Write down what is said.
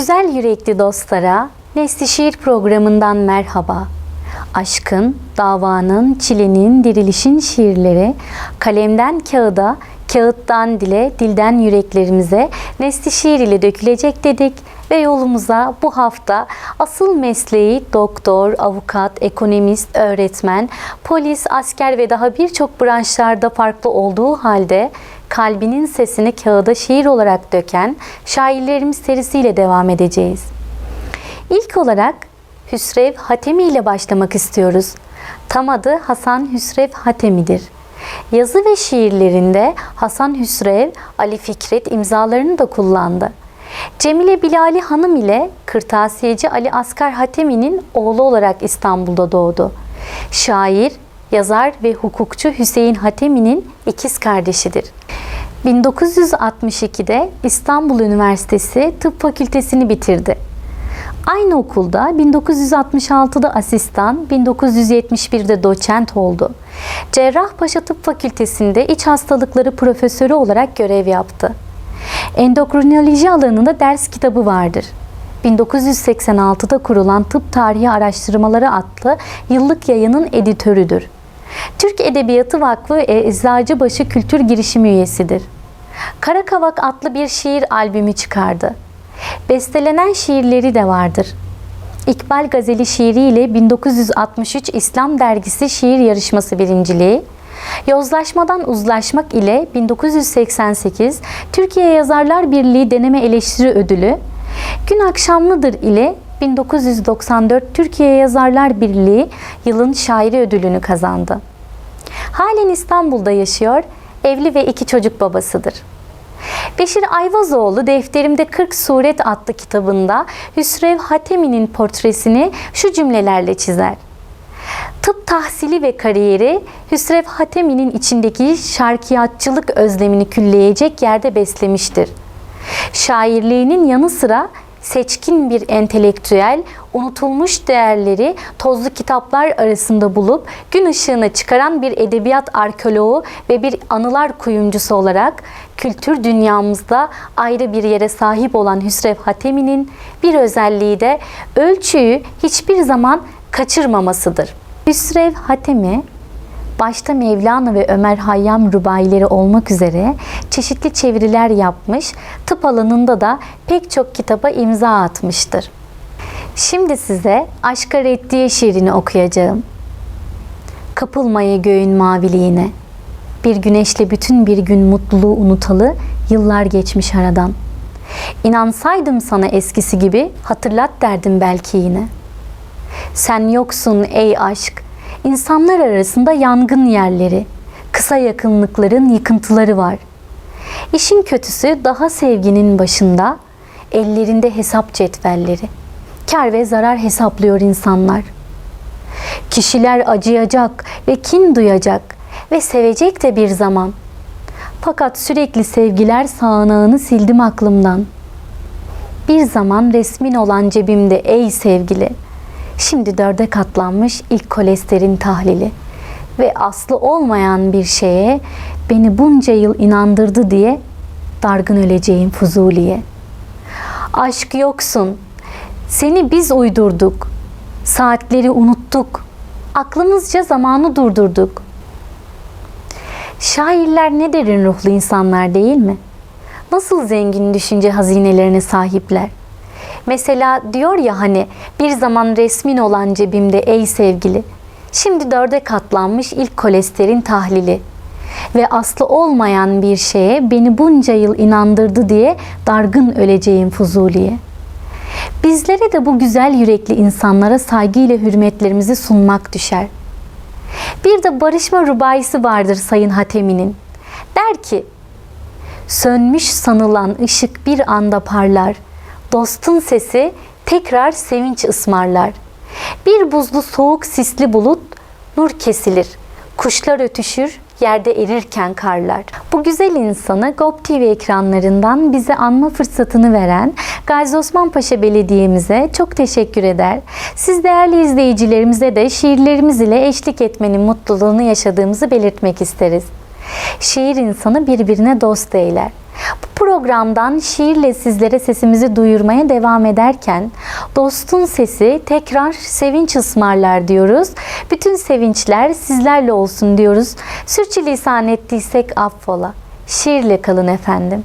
Güzel yürekli dostlara Nesli Şiir programından merhaba. Aşkın, davanın, çilenin, dirilişin şiirleri kalemden kağıda, kağıttan dile, dilden yüreklerimize Nesli Şiir ile dökülecek dedik ve yolumuza bu hafta asıl mesleği doktor, avukat, ekonomist, öğretmen, polis, asker ve daha birçok branşlarda farklı olduğu halde kalbinin sesini kağıda şiir olarak döken şairlerimiz serisiyle devam edeceğiz. İlk olarak Hüsrev Hatemi ile başlamak istiyoruz. Tam adı Hasan Hüsrev Hatemi'dir. Yazı ve şiirlerinde Hasan Hüsrev, Ali Fikret imzalarını da kullandı. Cemile Bilali Hanım ile kırtasiyeci Ali Asgar Hatemi'nin oğlu olarak İstanbul'da doğdu. Şair, yazar ve hukukçu Hüseyin Hatemi'nin ikiz kardeşidir. 1962'de İstanbul Üniversitesi Tıp Fakültesini bitirdi. Aynı okulda 1966'da asistan, 1971'de doçent oldu. Cerrahpaşa Tıp Fakültesi'nde iç hastalıkları profesörü olarak görev yaptı. Endokrinoloji alanında ders kitabı vardır. 1986'da kurulan Tıp Tarihi Araştırmaları adlı yıllık yayının editörüdür. Türk Edebiyatı Vakfı Eczacıbaşı Kültür Girişimi üyesidir. Karakavak adlı bir şiir albümü çıkardı. Bestelenen şiirleri de vardır. İkbal Gazeli şiiriyle 1963 İslam Dergisi Şiir Yarışması birinciliği, Yozlaşmadan Uzlaşmak ile 1988 Türkiye Yazarlar Birliği Deneme Eleştiri Ödülü, Gün Akşamlıdır ile 1994 Türkiye Yazarlar Birliği Yılın Şairi Ödülünü kazandı. Halen İstanbul'da yaşıyor, evli ve iki çocuk babasıdır. Beşir Ayvazoğlu Defterimde 40 Suret adlı kitabında Hüsrev Hatemi'nin portresini şu cümlelerle çizer. Tıp tahsili ve kariyeri Hüsrev Hatemi'nin içindeki şarkiyatçılık özlemini külleyecek yerde beslemiştir. Şairliğinin yanı sıra seçkin bir entelektüel, unutulmuş değerleri tozlu kitaplar arasında bulup gün ışığına çıkaran bir edebiyat arkeoloğu ve bir anılar kuyumcusu olarak kültür dünyamızda ayrı bir yere sahip olan Hüsrev Hatemi'nin bir özelliği de ölçüyü hiçbir zaman kaçırmamasıdır. Hüsrev Hatemi başta Mevlana ve Ömer Hayyam rubaileri olmak üzere çeşitli çeviriler yapmış, tıp alanında da pek çok kitaba imza atmıştır. Şimdi size Aşka Reddiye şiirini okuyacağım. Kapılmayı göğün maviliğine. Bir güneşle bütün bir gün mutluluğu unutalı, yıllar geçmiş aradan. İnansaydım sana eskisi gibi hatırlat derdim belki yine. Sen yoksun ey aşk, İnsanlar arasında yangın yerleri, kısa yakınlıkların yıkıntıları var. İşin kötüsü daha sevginin başında ellerinde hesap cetvelleri. Kar ve zarar hesaplıyor insanlar. Kişiler acıyacak ve kin duyacak ve sevecek de bir zaman. Fakat sürekli sevgiler sağanağını sildim aklımdan. Bir zaman resmin olan cebimde ey sevgili.'' Şimdi dörde katlanmış ilk kolesterin tahlili ve aslı olmayan bir şeye beni bunca yıl inandırdı diye dargın öleceğim Fuzuli'ye. Aşk yoksun, seni biz uydurduk, saatleri unuttuk, aklımızca zamanı durdurduk. Şairler ne derin ruhlu insanlar değil mi? Nasıl zengin düşünce hazinelerine sahipler? Mesela diyor ya hani bir zaman resmin olan cebimde ey sevgili. Şimdi dörde katlanmış ilk kolesterin tahlili. Ve aslı olmayan bir şeye beni bunca yıl inandırdı diye dargın öleceğim Fuzuli'ye. Bizlere de bu güzel yürekli insanlara saygıyla hürmetlerimizi sunmak düşer. Bir de barışma rubayisi vardır Sayın Hatemi'nin. Der ki, Sönmüş sanılan ışık bir anda parlar.'' Dostun sesi tekrar sevinç ısmarlar. Bir buzlu soğuk sisli bulut nur kesilir. Kuşlar ötüşür, yerde erirken karlar. Bu güzel insanı GOP TV ekranlarından bize anma fırsatını veren Gazi Osman Paşa Belediye'mize çok teşekkür eder. Siz değerli izleyicilerimize de şiirlerimiz ile eşlik etmenin mutluluğunu yaşadığımızı belirtmek isteriz. Şiir insanı birbirine dost eyler. Bu programdan şiirle sizlere sesimizi duyurmaya devam ederken dostun sesi tekrar sevinç ısmarlar diyoruz. Bütün sevinçler sizlerle olsun diyoruz. Sürçülisan ettiysek affola. Şiirle kalın efendim.